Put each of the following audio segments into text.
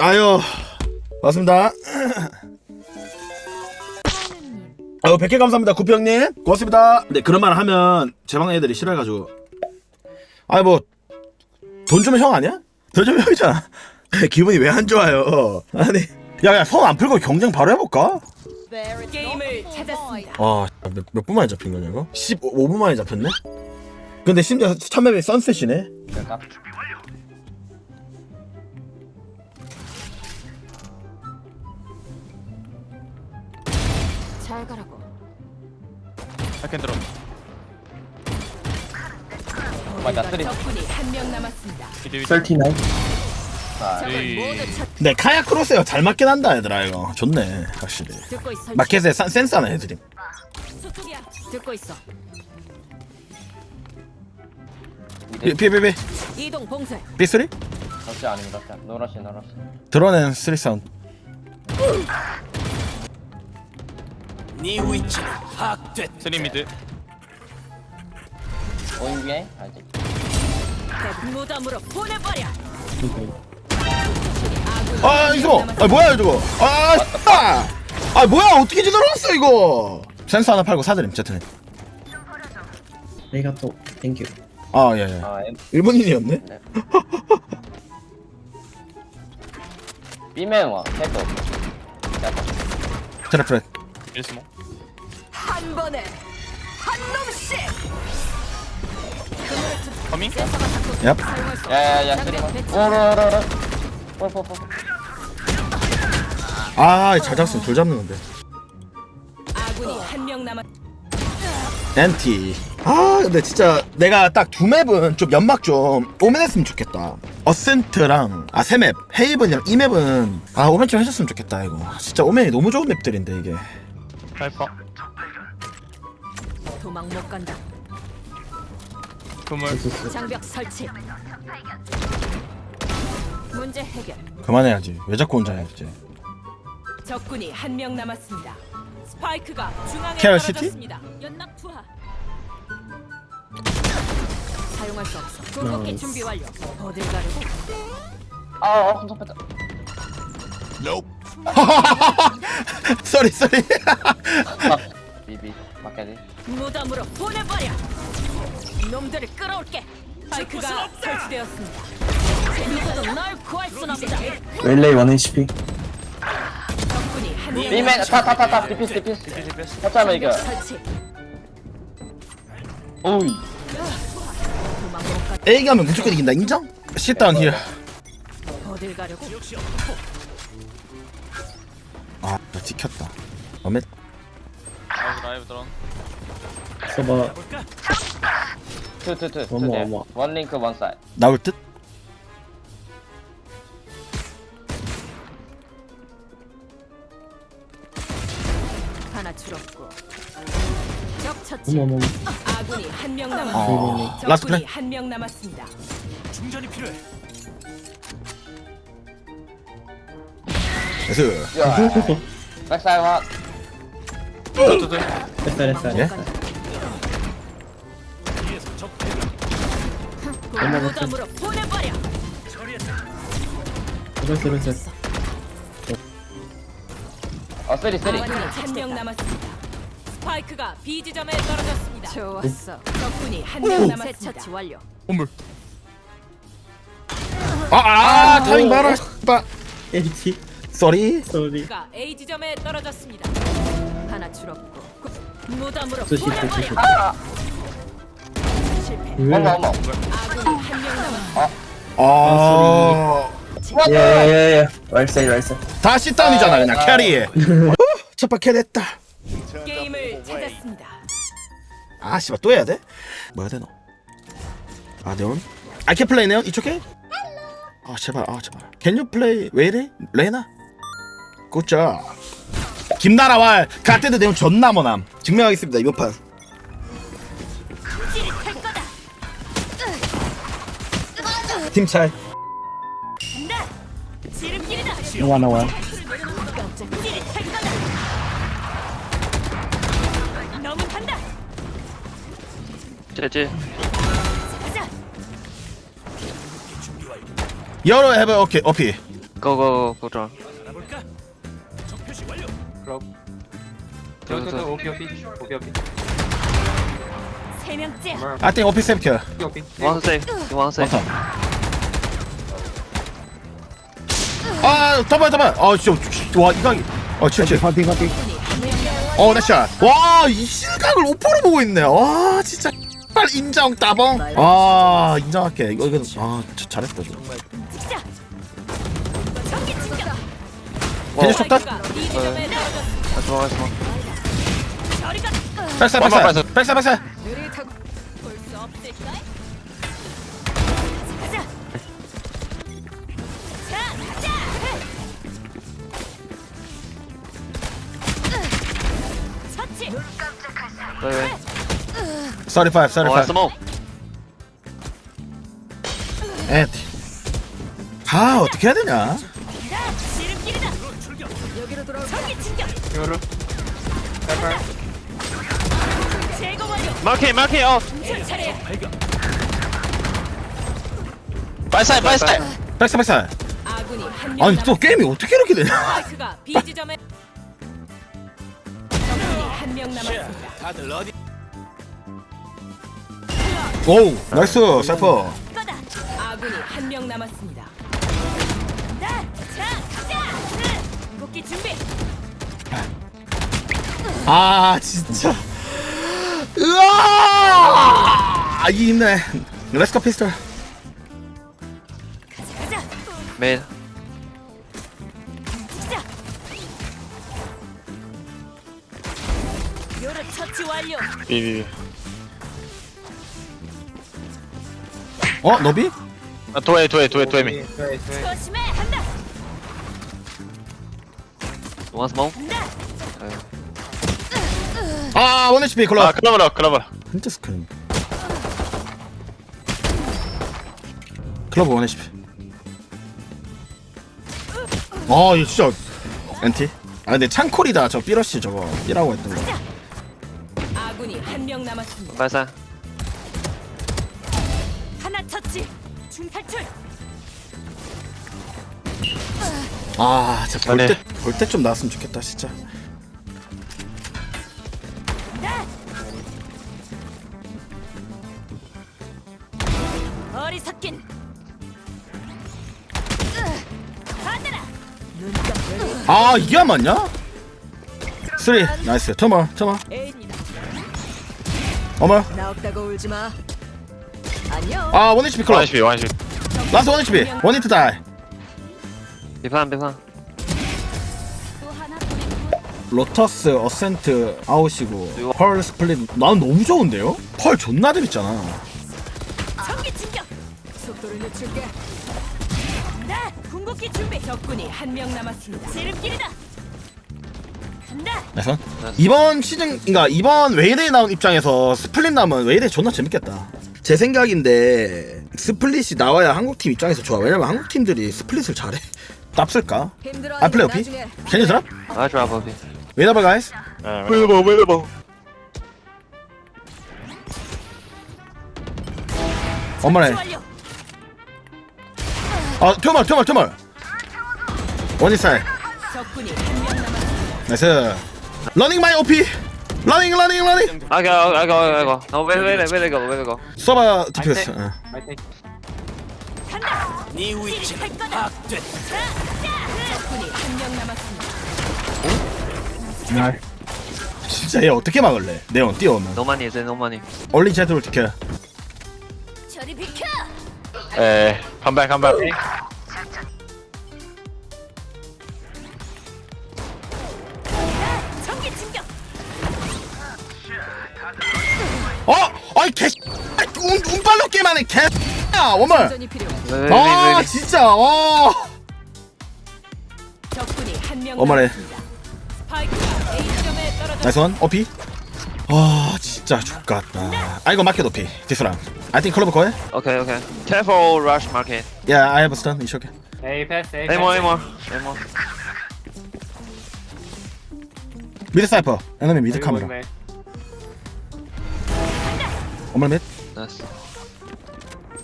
아유 맞습니다 아유 100개 감사합니다 구평님 고맙습니다 근데 그런 말 하면 제 방 애들이 싫어해가지고 아니 뭐돈 주면 형 아니야? 돈 주면 형이잖아 기분이 왜 안 좋아요 아니 야야 손안 풀고 경쟁 바로 해볼까? 게임을 찾았습니다. 아, 몇, 몇분 만에 잡힌 거냐, 이거? 15분 만에 잡혔네? 근데 심지어 참맵이 선셋이네? 잘 가라고. second 들어. 맞아, 쓰리. 적군이 한 명 남았습니다. 위드 위드. 39 자, 적을 에이. 모두 쳐 근데 카야 크로스가 잘 맞긴 한다, 얘들아, 이거. 좋네, 확실히. 듣고 있어. 마켓에 산- 센스하는 애들이. 저쪽이야. 듣고 있어. 이동 봉쇄. 삐3? 러시 아닙니다. 러시. 노러시, 노러시. 드러낸 쓰리 사운드. 쓰리 미드. 오인 위에? 아직. 무덤으로 보내버려. 아, 이거! 아, 뭐야, 저거! 아, 아! 아, 뭐야, 어떻게 지나갔어, 이거! 센스 하나 팔고 사드림, 제트는. 내가 또 땡큐 아, 예, 예. 아, 엠. 일본인이었네? 네. B맨 와. 헤드. 트래프렛. 일스모. 한 번에 한 놈씩. 커밍? 얍. 야야야. 오로로로. 뽀뽀뽀. 아, 잘 잡으면 돌 잡는 건데. 아군이 한 명 남았. 엔티. 아 근데 진짜 내가 딱 두 맵은 좀 연막 좀 오men했으면 좋겠다. 어센트랑 아 세 맵, 헤이븐이랑 이 맵은 아 오멘 좀 해줬으면 좋겠다 이거. 진짜 오멘이 너무 좋은 맵들인데 이게. 파이퍼. 도망 못 간다. 그물. 장벽 설치. 문제 해결. 그만해야지. 왜 자꾸 혼자 해야지. 적군이 한 명 남았습니다. 스파이크가 중앙에 케어 시티? 떨어졌습니다. 연락 투하. 사용할 수 없어. 궁극기. 준비 완료. 어딜 가려고? 아, 어, 손 뺐다. 쏘리 쏘리. 아, 비비. 마켓이. 무덤으로 보내버려. 놈들을 끌어올게. 스파이크가 설치되었습니다. 누구도 널 구할 순 없다. 웰레이 1 HP 적군이 한 명. B맨, 타, 타, 타, 타. 디피스, 디피스. 터치하면 이겨. 설치. 오이. 도망 못 가. A 가면 무조건 이긴다. 인정? sit 힐. 어딜 가려고? 아, 나 찍혔다. 어메 라이브 라이브 드론. 써봐 투, 투, 투. 투 어머, 대. 어머. 원 링크, 원 사이드. 나올 듯? 하나 줄었고. 적 처치. 어머머머 아군이 한 명 남았습니다. 어. 라스트 적군이 플레이. 한 명 남았습니다. 나이스. 야. 백사이드 와. 두두. 됐다 됐다 예? 무덤으로 보내버려. 그랬어 그랬어 어, 쓰리, 쓰리. 아군이 한명 남았습니다. 스파이크가 B 지점에 떨어졌습니다. 좋았어. 적군이 한 명 남았습니다. 처치 완료. 오물. 아, 아, 타이밍 봐라. 빠. HP 쏘리. 쏘리 가 A 지점에 떨어졌습니다. 하나 줄었고 무덤으로 수시. 보내버려. 어머, 어머. 아. 예예예 왈사이 왈사 다 sit-down이잖아, 그냥 캐리. 첫판 캐리했다. 게임을 찾았습니다. 아 씨발 또 해야 돼? 뭐 해야 되노? 아 네온? I can play 네온? It's okay? 아 제발 아 제발 Can you play 왜 이래? 레나? 굿자 김나라 왈 가테드 네온 존나 머남 증명하겠습니다 이번 판 팀 차이. 나와 나와. 제제. 열어 해봐 오케이 Two, two, two. two. OP, OP. OP, OP. 세 명째. I think 오피스 킬. One safe. 원턴 아 더블 더블. 아 진짜 와 이강이 어 칠칠 파팅 파팅. 어 나샷. 와이 실각을 오퍼로 보고 있네. 와 진짜. 빨 인정 따봉. 아 인정할게. 이거 이거 아 진짜 잘했다 충격. 괜히 쳤다? one. 저리가 백사 백사. 백사 백사 35 Oh, 35 that's smoke. 엔티 아 어떻게 해야 되냐. 여기로. 제거 완료. 차례. By side, by side. 백사 백사 아군이 한명 아니 또 게임이 어떻게 이렇게 되냐 스파이크가 B 지점에 적군이 한명 남았습니다. 오우 나이스 사이퍼 거다. 아군이 한 명 남았습니다. 자, 자, 가자. 복귀 준비. 아 진짜 으아 이 있네 렛츠고 피스톨 가자, 가자. Mid. 자. 처치 완료. 어 너비? 아, 도에, 도에, 도에, 도에, 미. Wait, wait, wait. 조심해. 한다. Smoke. 한다. 아원 HP 아, 클럽 클러버라, 클러버라. 진짜 스크린 클럽 원 HP 아 이거 진짜 엔티 아 근데 창콜이다 저 삐러시 저거 삐라고 했던 거 아군이 한 명 남았습니다. Side. 아, 진짜 볼 아, 때 네. 볼때 좀 나왔으면 좋겠다, 진짜. 나. 어리석긴. 아, 이게 안 맞냐? 쓰리, 나이스. 터머, A입니다. 어머. 나 없다고 울지 마. 안녕. 아, 원 HP 클럽. 1HP, 1HP. 라스트 원 HP. 원 히트 다이. 또 하나 로터스, 어센트, 아웃이고, 펄 스플릿. 나는 너무 좋은데요? 펄 존나 재밌잖아. 전기 충격. 속도를 늦출게. 나 궁극기 준비. 적군이 한 명 남았습니다. 지름길이다. 간다. 나이스. 이번 시즌, 그니까 이번 웨이레이 나온 입장에서 스플릿 나오면 웨이레이 존나 재밌겠다. 제 생각인데 스플릿이 나와야 한국 팀 입장에서 좋아. 왜냐면 한국 팀들이 스플릿을 잘해. 납쓸까? 아, 플레이 오피? Can you drop? I drop OP. Wait up, guys. 웨이버, 웨이버. 엄마네. 아, 투멀, 투멀, 투멀. 원이살. 적군이 한명 남았습니다. 나이스. 러닝 마이 OP. 러닝, 러닝, 러닝. I go. I go. I go. No, wait, wait, wait, wait, go, wait, go. 서버 디펜스. 어. I take. 간다. 네. 자, 자. 적군이 한 명 남았습니다. 날. 진짜 얘 어떻게 막을래? 네온 뛰어오면. It no money? 얼리 제트로 지켜. 저리 비켜. 에, 컴백, 컴백. 어? 아이 개. 아이, 운 운빨로 게임하네 개. 야. 전이 필요. Wait, 아. 진짜. 와. 적군이 한명 어머네. 남았습니다. 스파이크가 A 지점에 떨어졌습니다. 나이스 원. OP. 아, 진짜 죽겠다. 아, 이거 마켓 OP. 디스랑. I think 클럽 거해? Okay, okay. Careful, rush market. Yeah, I have a stun. It's okay. A pass, A Hey pass. more, hey more, hey more. 미드 사이퍼. 에너미 미드 카메라. 원말 맷. 나이스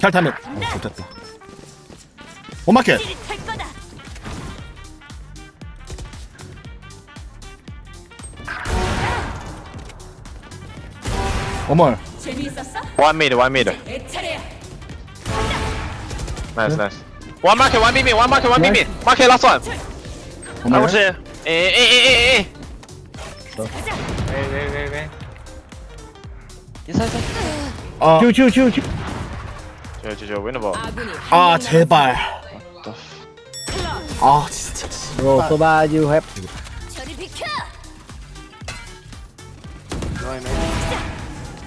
탈타면. 어, 좋았다. 원마켓. 칠 거다. 원말. 재미있었어? One meter, one meter. 내 차례야. Nice, nice. One market, one BB, one market, one BB. Market last one. 원말. I would say. Eh, eh, eh, eh, eh. 가자. Wait, wait, wait, wait. 왜, 왜. Inside, inside. 아, 큐큐큐큐 저, 저, 저, winnable. 아군이 아 제발 아 진짜 로 소바 유햅 저리 비켜.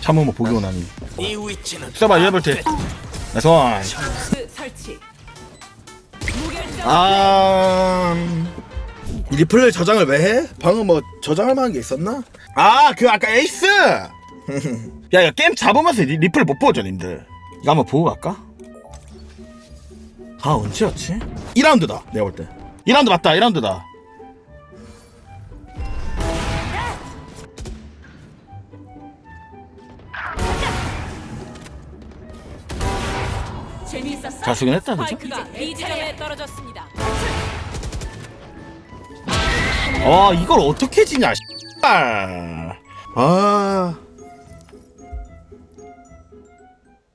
참으면 보기 원하니 써봐 이해볼때 나이스 원그 설치. 아... 이 리플레이 저장을 왜 해? 방금 뭐 저장할 만한 게 있었나? 아 그 아까 에이스! 야 이거 게임 잡으면서 리, 리플 못 보죠 님들 이거 한번 보고 갈까? 아 언제였지? 2라운드다 내가 볼 때 2라운드 맞다 2라운드다 재미있었어? 잘 쓰긴 했다 그죠? 스파이크가 B 지점에 떨어졌습니다. 아 이걸 어떻게 지냐 씨발 아